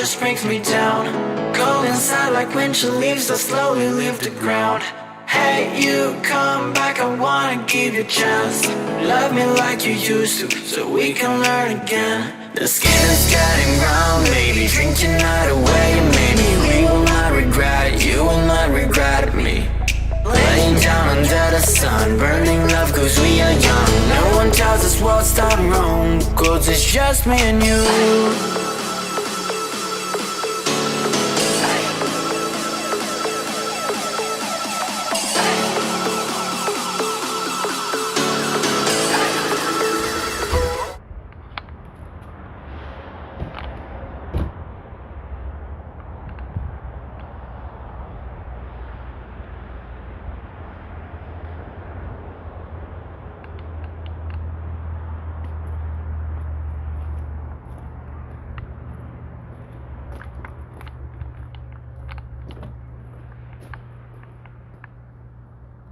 just brings me down. Go inside like winter leaves that slowly leave the ground. Hey, you come back, I wanna give you a chance. Love me like you used to, so we can learn again. The skin is getting brown, maybe drink your night away. Maybe it's just me and you.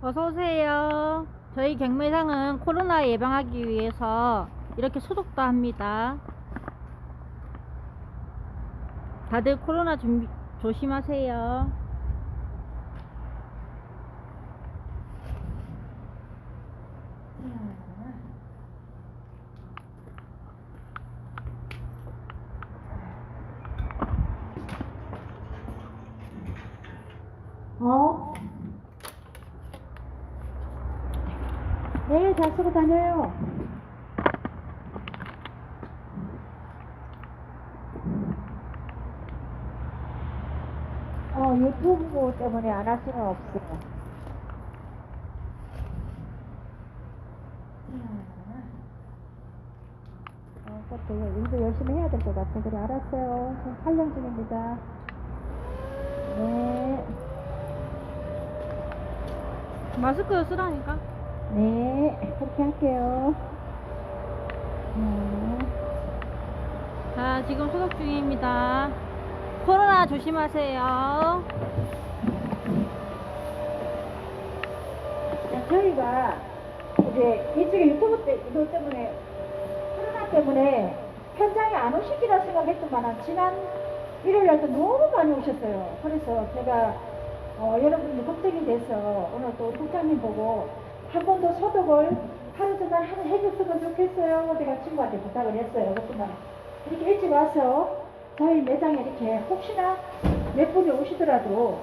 어서 오세요. 저희 경매상은 코로나 예방하기 위해서 이렇게 소독도 합니다. 다들 코로나 준비 조심하세요. 어? 네, 잘 쓰고 다녀요. 어, 유튜브 때문에 안 할 수는 없어요. 어, 그것도 일도 열심히 해야 될 것 같아요. 그래, 알았어요. 지금 촬영 중입니다. 네. 마스크 쓰라니까. 네, 그렇게 할게요. 네. 자, 지금 소독 중입니다. 코로나 조심하세요. 저희가 이제 이쪽에 유튜브 때, 이거 때문에 코로나 때문에 현장에 안 오시기라 생각했지만 지난 일요일 날도 너무 많이 오셨어요. 그래서 제가 어, 여러분들 걱정이 돼서 오늘 또 국장님 보고 한 번 더 소독을 하루 전날 한 해줬으면 좋겠어요. 제가 친구한테 부탁을 했어요. 그렇지만 이렇게 일찍 와서 저희 매장에 이렇게 혹시나 몇 분이 오시더라도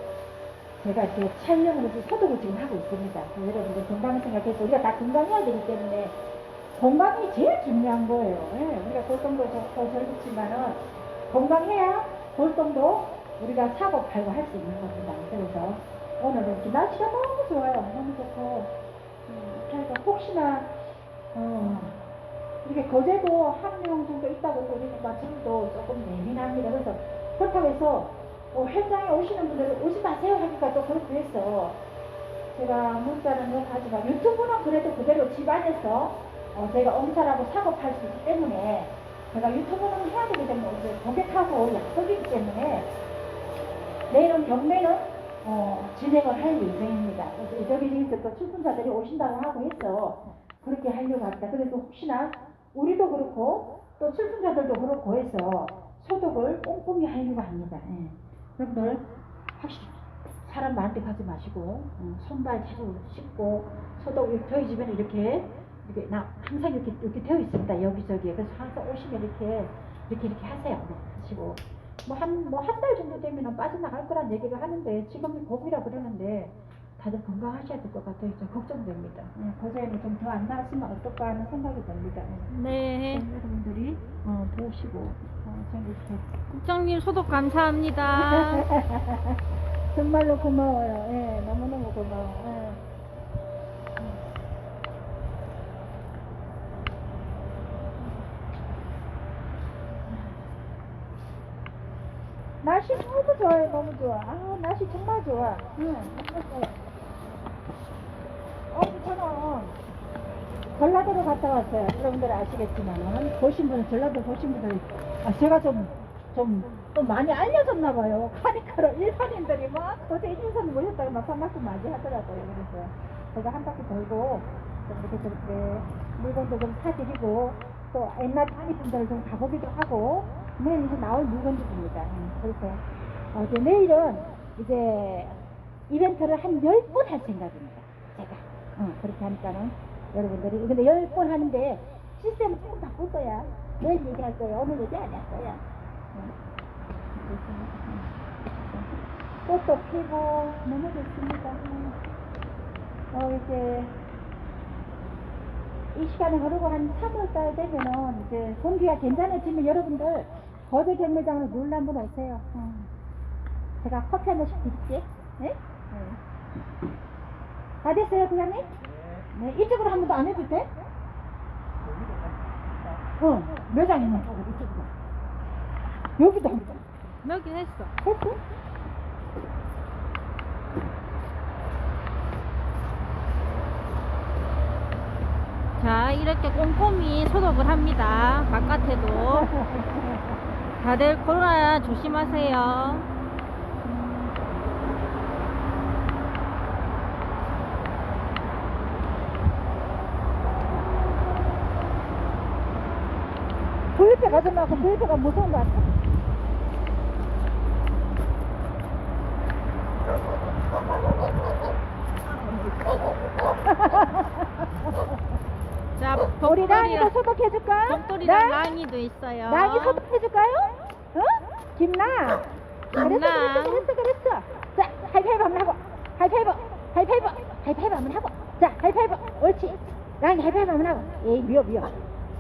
제가 이렇게 촬영을 해서 소독을 지금 하고 있습니다. 여러분들 건강 생각해서 우리가 다 건강해야 되기 때문에 건강이 제일 중요한 거예요. 예, 우리가 골동도 좋고 젊지만은 건강해야 골동도 우리가 사고 팔고 할 수 있는 겁니다. 그래서 오늘은 날씨가 너무 좋아요. 너무 좋고 음, 그러니까 혹시나 어, 이렇게 거제도 한 명 정도 있다고 또 우리가 지금도 조금 예민합니다. 그래서 그렇다고 해서 어, 현장에 오시는 분들은 오지 마세요 하니까 또 그렇게 해서 제가 문자는 뭐 하지만 유튜브는 그래도 그대로 집안에서 어, 제가 엄살하고 팔수 있기 때문에 제가 유튜브는 해야 되기 때문에 이제 고객하고 약속이기 때문에 내일은 경매는 어, 진행을 할 예정입니다. 그래서 이제 또 출품자들이 오신다고 하고 해서 그렇게 하려고 합니다. 그래서 혹시나 우리도 그렇고 또 출품자들도 그렇고 해서 소독을 꼼꼼히 하려고 합니다. 예. 여러분들 확실히 사람 많은데 가지 마시고 음, 손발 자주 씻고 소독 저희 집에는 이렇게 이렇게 나 항상 이렇게 이렇게 되어 있습니다 여기저기 그래서 항상 오시면 이렇게 이렇게 이렇게 하세요 네, 하시고 뭐한 뭐 한 달 정도 되면 빠져나갈 거란 얘기를 하는데 지금 봄이라 그러는데 다들 건강하셔야 될 것 같아요 좀 걱정됩니다 네, 고생이 좀 더 안 나왔으면 어떨까 하는 생각이 듭니다 네. 네. 여러분들이 어, 보시고 어, 좀 이렇게 국장님 소독 감사합니다. 정말로 고마워요. 예, 너무너무 고마워. 예. 날씨 너무 좋아요, 너무 좋아. 아, 날씨 정말 좋아. 응. 어, 저는 전라도로 갔다 왔어요. 여러분들 아시겠지만은 보신 분은 전라도 보신 분들 아, 제가 좀 좀또 많이 알려졌나 봐요. 카니카로 일반인들이 막 도대체 이준선 모셨다고 막 반갑게 맞이 하더라고요. 그래서 제가 한 바퀴 돌고 좀 이렇게 저렇게 물건도 좀 사드리고 또 옛날 한이분들을 좀 가보기도 하고 내일에서 나올 물건들입니다. 음, 그래서 어, 이제 내일은 이제 이벤트를 한 10번 할 생각입니다. 제가. 어, 그렇게 하니까는 여러분들이 근데 10번 하는데 시스템을 조금 바꿀 거야. 내일 얘기할 거야. 오늘 얘기 안 할 거야. 음. 꽃도 피고 너무 좋습니다. 음. 어, 이제 이 시간이 흐르고 한 3월달 되면은 이제 공기가 괜찮아지면 여러분들 거제 경매장으로 놀러 한번 오세요. 어. 제가 커피 한 잔씩 드릴게. 네? 네. 다 됐어요, 부장님? 네. 이쪽으로 한 번도 안 해도 돼? 어, 쪽으로, 이쪽으로. 여기도 한 번. 여기 했어. 했어? 자, 이렇게 꼼꼼히 소독을 합니다. 바깥에도. 다들 코로나 조심하세요. 부유패 가지 말고 부유패가 무서운 것 같아. 자, 우리 랑이도 소독해줄까? 복돌이랑 랑? 랑이도 있어요. 랑이 소독해줄까요? 어? 김랑. 그랬어. 그랬어, 그랬어, 그랬어. 자, 하이파이브 한번 하고. 하이파이브, 하이파이브, 하이파이브 한번 하고. 자, 하이파이브. 옳지. 랑이 하이파이브 한번 하고. 에이, 미워, 미워.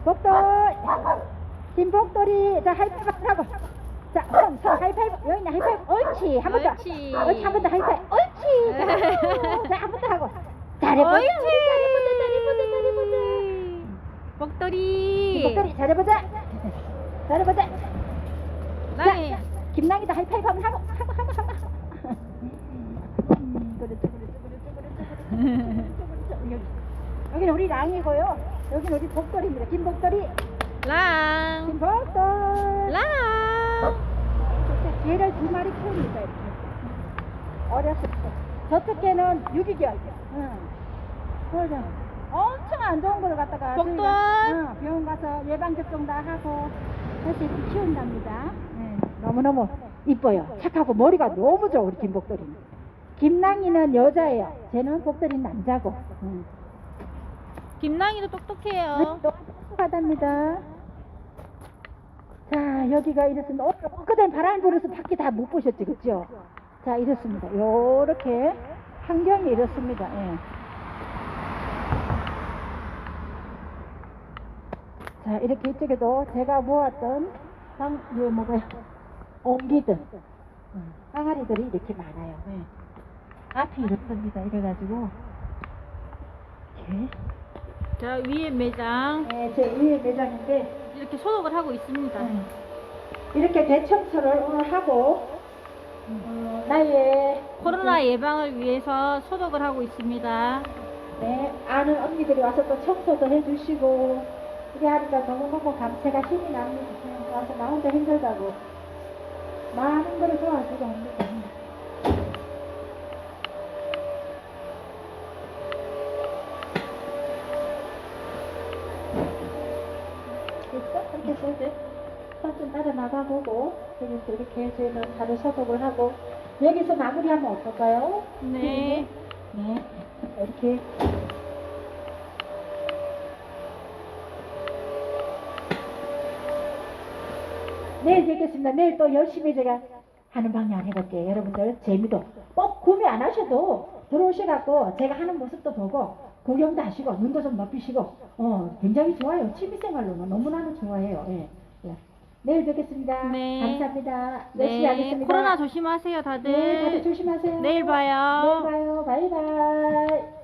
복돌. 김복돌이. 자, 하이파이브 하고. 자, 손, 손, 하이파이브. 여기 있네, 하이파이브. 옳지. 한 번 더. 옳지. 옳지, 한 번 더 하이파이브. 옳지. 잘했어. 자, 한 번 더 하고. 잘해보자. 옳지. 잘해보자, 잘해보자, 잘해보자. 복돌이. 김복돌이 잘해보자. 잘해보자. 자, 김랑이도 하이파이브 한번 하고 하고 하고 하고. 음, 그렇죠, 그렇죠, 그렇죠, 그렇죠, 그렇죠, 그렇죠. 여기 여기는 우리 랑이고요. 여기는 우리 복돌입니다. 김복돌이, 랑. 김복돌. 랑. 개를 두 마리 키웁니다. 이렇게. 어렸을 때. 저쪽 개는 유기견. 응. 그러죠. 엄청 안 좋은 걸 갖다가. 저희가, 응, 병원 가서 예방 접종 다 하고 그래서 이렇게 키운답니다. 네, 너무너무 이뻐요. 착하고 머리가 너무 좋아 우리 김복돌이는. 김랑이는 여자예요. 쟤는 복돌이는 남자고. 응. 김랑이도 똑똑해요. 똑똑하답니다. 자, 여기가 이렇습니다. 어, 엊그제 바람이 불어서 밖에 다 못 보셨죠, 그죠? 자, 이렇습니다. 요렇게 환경이 이렇습니다. 예. 자, 이렇게 이쪽에도 제가 모았던 방, 요 뭐가요? 옹기들, 음, 항아리들이 이렇게 많아요. 예. 앞이 이렇습니다. 이래가지고, 이렇게. 자, 위에 매장. 네, 제 위에 매장인데, 이렇게 소독을 하고 있습니다. 음. 이렇게 대청소를 오늘 하고 어, 나의 코로나 예방을 위해서 소독을 하고 있습니다. 네, 아는 언니들이 와서 또 청소도 해주시고 이렇게 하니까 너무너무 감체가 힘이 납니다. 와서 나 혼자 힘들다고 많은 거를 도와주고 합니다. 보고 여기서 이렇게 저희는 다른 소독을 하고 여기서 마무리하면 어떨까요? 네. 네, 이렇게 내일 뵙겠습니다. 내일 또 열심히 제가 하는 방향 해볼게요. 여러분들 재미도 꼭 구매 안 하셔도 들어오셔갖고 제가 하는 모습도 보고 구경도 하시고 눈도 좀 높이시고 어 굉장히 좋아요. 취미생활로는 너무나도 좋아해요. 예. 내일 뵙겠습니다. 네. 감사합니다. 네. 하겠습니다. 코로나 조심하세요, 다들. 네, 다들 조심하세요. 내일 봐요. 내일 봐요. 바이바이.